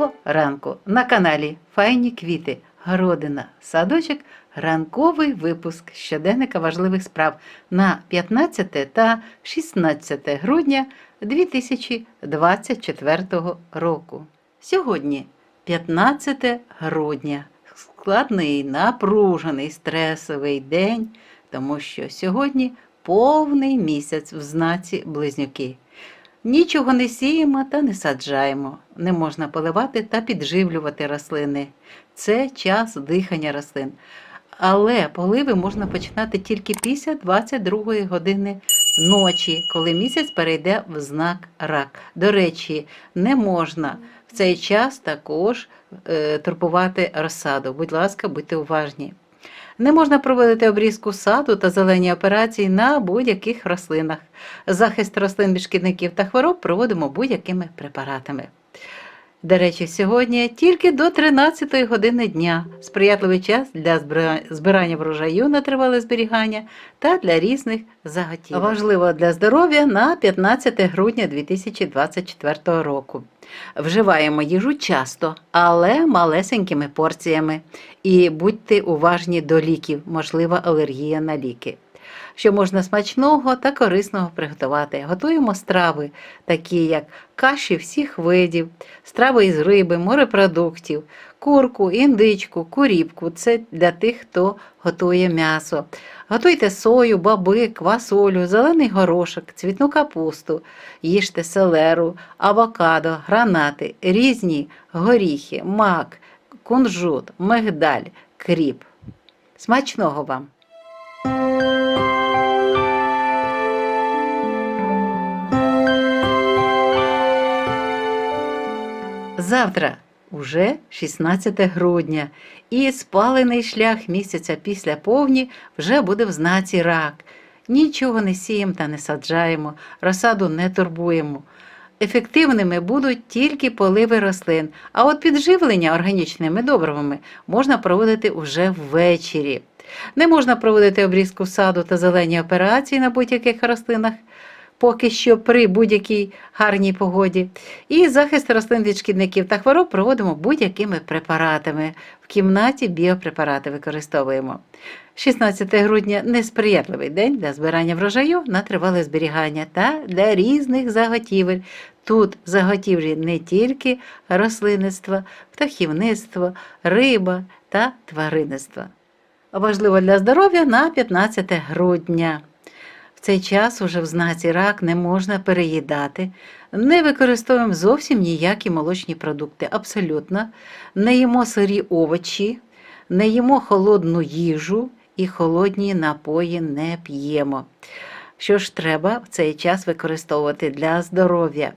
Доброго ранку на каналі Файні квіти, городина, садочок, ранковий випуск щоденника важливих справ на 15 та 16 грудня 2024 року. Сьогодні 15 грудня. Складний, напружений, стресовий день, тому що сьогодні повний місяць в знаці близнюки. Нічого не сіємо та не саджаємо. Не можна поливати та підживлювати рослини. Це час дихання рослин. Але поливи можна починати тільки після 22 години ночі, коли місяць перейде в знак рак. До речі, не можна в цей час також е, турбувати розсаду. Будь ласка, будьте уважні. Не можна проводити обрізку саду та зелені операції на будь-яких рослинах. Захист рослин від шкідників та хвороб проводимо будь-якими препаратами. До речі, сьогодні тільки до 13 години дня сприятливий час для збирання врожаю на тривале зберігання та для різних заготівель. Важливо для здоров'я на 15 грудня 2024 року. Вживаємо їжу часто, але малесенькими порціями. І будьте уважні до ліків, можлива алергія на ліки. Що можна смачного та корисного приготувати. Готуємо страви, такі як каші всіх видів, страви із риби, морепродуктів, курку, індичку, куріпку. Це для тих, хто готує м'ясо. Готуйте сою, баби, квасолю, зелений горошок, цвітну капусту, їжте селеру, авокадо, гранати, різні горіхи, мак, кунжут, мигдаль, кріп. Смачного вам! Завтра уже 16 грудня, і спалений шлях місяця після повні вже буде в знаці рак. Нічого не сіємо та не саджаємо, розсаду не турбуємо. Ефективними будуть тільки поливи рослин, а от підживлення органічними добривами можна проводити уже ввечері. Не можна проводити обрізку саду та зелені операції на будь-яких рослинах, поки що при будь-якій гарній погоді. І захист рослин від шкідників та хвороб проводимо будь-якими препаратами. В кімнаті біопрепарати використовуємо. 16 грудня несприятливий день для збирання врожаю на тривале зберігання та для різних заготівель. Тут заготівлі не тільки рослинництво, птахівництво, риба та тваринництво. Важливо для здоров'я на 15 грудня. В цей час уже в знаці рак не можна переїдати, не використовуємо зовсім ніякі молочні продукти, абсолютно, не їмо сирі овочі, не їмо холодну їжу і холодні напої не п'ємо. Що ж треба в цей час використовувати для здоров'я?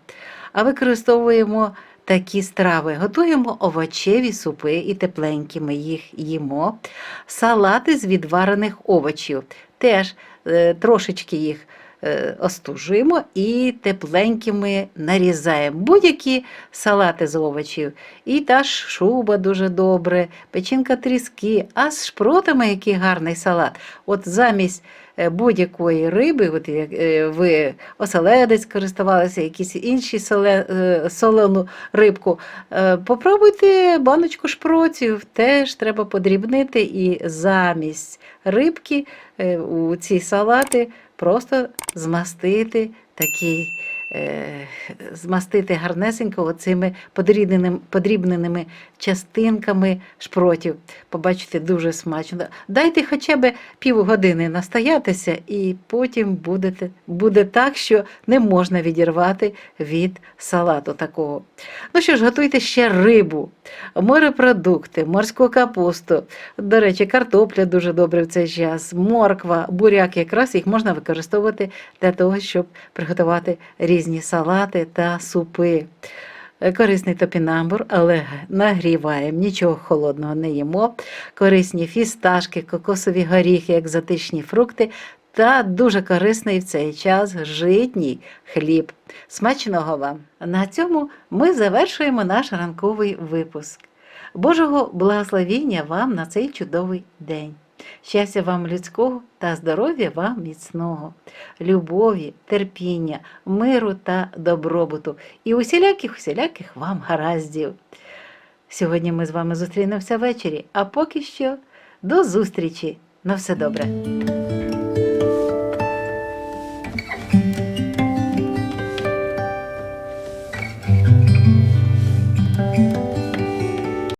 А використовуємо такі страви. Готуємо овочеві супи і тепленькі, ми їх їмо, салати з відварених овочів. Теж е, трошечки їх остужуємо і тепленькими нарізаємо. Будь-які салати з овочів. І та ж шуба дуже добре, печінка тріски, а з шпротами який гарний салат. От замість е, будь-якої риби, от як е, ви оселедець користувалися, якісь інші е, солену рибку, е, попробуйте баночку шпротів, теж треба подрібнити і замість рибки е, у ці салати просто змастити такий. Е, Змастити гарнесенько оцими подрібненими, подрібненими частинками шпротів. Побачите, дуже смачно. Дайте хоча б півгодини настоятися, і потім будете, буде так, що не можна відірвати від салату такого. Ну що ж, готуйте ще рибу, морепродукти, морську капусту. До речі, картопля дуже добре в цей час, морква, буряк, якраз їх можна використовувати для того, щоб приготувати різні салати та супи. Е, Корисний топінамбур, але нагріваємо, нічого холодного не їмо. Корисні фісташки, кокосові горіхи, екзотичні фрукти та дуже корисний в цей час житній хліб. Смачного вам! На цьому ми завершуємо наш ранковий випуск. Божого благословіння вам на цей чудовий день. Щастя вам людського та здоров'я вам міцного, любові, терпіння, миру та добробуту і усіляких усіляких вам гараздів. Сьогодні ми з вами зустрінемося ввечері, а поки що до зустрічі. На все добре.